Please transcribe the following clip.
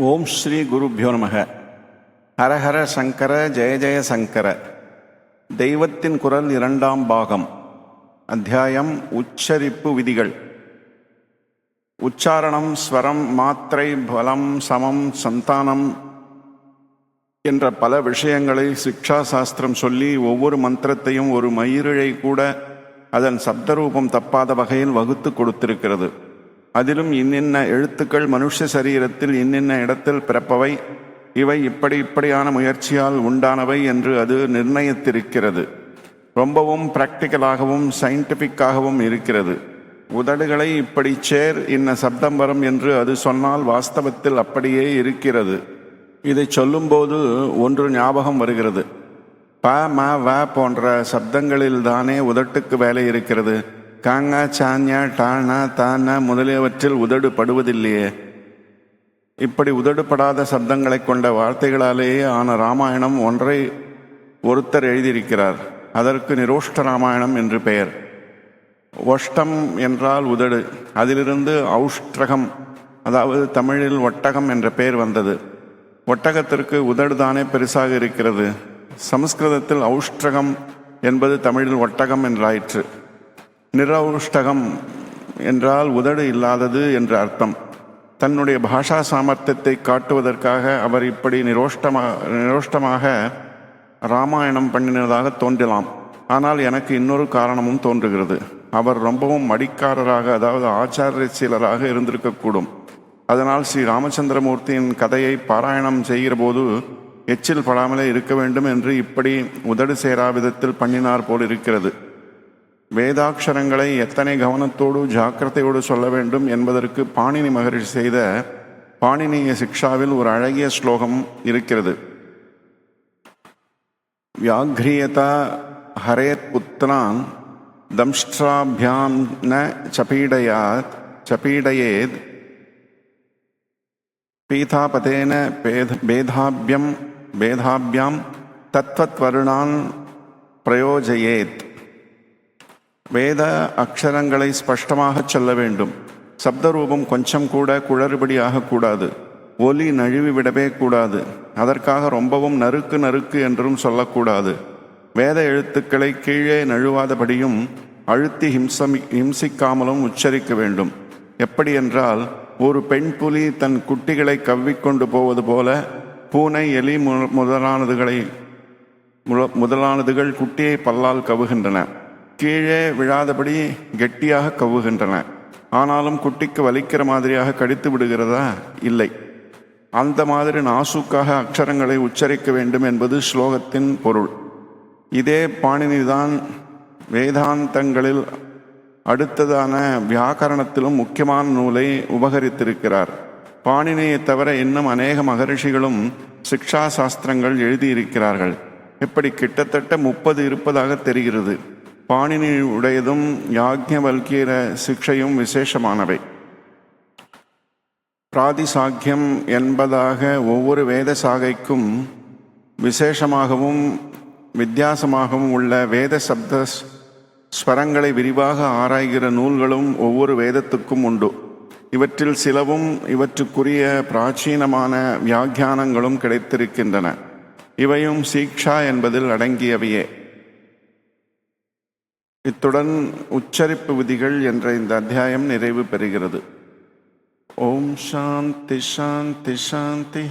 ஓம் ஸ்ரீ குருபியோ நமக. ஹரஹர சங்கர ஜெய ஜெய சங்கர. தெய்வத்தின் குரல் இரண்டாம் பாகம். அத்தியாயம் உச்சரிப்பு விதிகள். உச்சாரணம் ஸ்வரம் மாத்திரை பலம் சமம் சந்தானம் என்ற பல விஷயங்களை சிக்ஷா சாஸ்திரம் சொல்லி ஒவ்வொரு மந்திரத்தையும் ஒரு மயிரிழை கூட அதன் சப்தரூபம் தப்பாத வகையில் வகுத்து கொடுத்திருக்கிறது. அதிலும் இன்னின்ன எழுத்துக்கள் மனுஷ சரீரத்தில் இன்னின்ன இடத்தில் பிறப்பவை. இவை இப்படி இப்படியான முயற்சியால் உண்டானவை என்று அது நிர்ணயித்திருக்கிறது. ரொம்பவும் பிராக்டிக்கலாகவும் சயின்டிஃபிக்காகவும் இருக்கிறது. உதடுகளை இப்படி சேர் இன்ன சப்தம் வரும் என்று அது சொன்னால் வாஸ்தவத்தில் அப்படியே இருக்கிறது. இதை சொல்லும்போது ஒன்று ஞாபகம் வருகிறது. ப ம வ போன்ற சப்தங்களில் தானே உதட்டுக்கு வேலை இருக்கிறது. காங்க சாஞ்ச டானா தானா முதலியவற்றில் உதடு படுவதில்லையே இப்படி உதடுபடாத சப்தங்களை கொண்ட வார்த்தைகளாலேயே ஆன ராமாயணம் ஒன்றை ஒருத்தர் எழுதியிருக்கிறார். அதற்கு நிரோஷ்ட ராமாயணம் என்று பெயர். ஒஷ்டம் என்றால் உதடு. அதிலிருந்து ஔஷ்டகம் அதாவது தமிழில் ஒட்டகம் என்ற பெயர் வந்தது. ஒட்டகத்திற்கு உதடு தானே பெருசாக இருக்கிறது. சமஸ்கிருதத்தில் ஔஷ்டகம் என்பது தமிழில் ஒட்டகம் என்றாயிற்று. நிரௌஷ்டகம் என்றால் உதடு இல்லாதது என்று அர்த்தம். தன்னுடைய பாஷா சாமர்த்தியத்தை காட்டுவதற்காக அவர் இப்படி நிரோஷ்டமா நிரோஷ்டமாக ராமாயணம் பண்ணினதாக தோன்றலாம். ஆனால் எனக்கு இன்னொரு காரணமும் தோன்றுகிறது. அவர் ரொம்பவும் மடிக்காரராக அதாவது ஆச்சாரியசீலராக இருந்திருக்கக்கூடும். அதனால் ஸ்ரீ ராமச்சந்திரமூர்த்தியின் கதையை பாராயணம் செய்கிற போது எச்சில் படாமலே இருக்க வேண்டும் என்று இப்படி உதடு சேரா விதத்தில் பண்ணினார் போல் இருக்கிறது வேதாட்சரங்களை எத்தனை கவனத்தோடு ஜாக்கிரதையோடு சொல்ல வேண்டும் என்பதற்கு பாணினி மகரிஷி செய்த பாணினிய சிக்ஷாவில் ஒரு அழகிய ஸ்லோகம் இருக்கிறது. வியாக்ரியதா ஹரேத் புத்திரான் தம்ஷ்டாபியாம் ந சபீடயாத் சபீடயேத் பீதாபதேன பேத பேதாபியம் பேதாபியாம் தத்வத்வருணான் பிரயோஜயேத். வேத அக்ஷரங்களை ஸ்பஷ்டமாக சொல்ல வேண்டும். சப்தரூபம் கொஞ்சம் கூட குளறுபடியாகக்கூடாது ஒலி நழுவி விடவே கூடாது. அதற்காக ரொம்பவும் நறுக்கு நறுக்கு என்றும் சொல்லக்கூடாது. வேத எழுத்துக்களை கீழே நழுவாதபடியும் அழுத்தி ஹிம்சமி ஹிம்சிக்காமலும் உச்சரிக்க வேண்டும். எப்படி என்றால் ஒரு பெண் புலி தன் குட்டிகளை கவ்விக்கொண்டு போவது போல பூனை எலி மு- முதலானதுகளை முதலானதுகள் குட்டியை பல்லால் கவுகின்றன கீழே விழாதபடி கெட்டியாக கவ்வுகின்றன. ஆனாலும் குட்டிக்கு வலிக்கிற மாதிரியாக கடித்து விடுகிறதா? இல்லை. அந்த மாதிரி நாசூக்காக அக்ஷரங்களை உச்சரிக்க வேண்டும் என்பது ஸ்லோகத்தின் பொருள். இதே பாணினிதான் வேதாந்தங்களில் அடுத்ததான வியாக்கரணத்திலும் முக்கியமான நூலை உபகரித்திருக்கிறார். பாணினியை தவிர இன்னும் அநேக மகரிஷிகளும் சிக்ஷா சாஸ்திரங்கள் எழுதியிருக்கிறார்கள். இப்படி கிட்டத்தட்ட முப்பது இருப்பதாக தெரிகிறது. பாணினி உடையதும் யாக்ஞவல்கியர சிக்ஷையும் விசேஷமானவை. பிராதிசாக்கியம் என்பதாக ஒவ்வொரு வேத சாகைக்கும் விசேஷமாகவும் வித்தியாசமாகவும் உள்ள வேத சப்த ஸ்- ஸ்வரங்களை விரிவாக ஆராய்கிற நூல்களும் ஒவ்வொரு வேதத்துக்கும் உண்டு. இவற்றில் சிலவும் இவற்றுக்குரிய பிராச்சீனமான வியாக்கியானங்களும் கிடைத்திருக்கின்றன. இவையும் சீக்ஷா என்பதில் அடங்கியவையே. இத்துடன் உச்சரிப்பு விதிகள் என்ற இந்த அத்தியாயம் நிறைவு பெறுகிறது. ஓம் சாந்தி சாந்தி சாந்தி.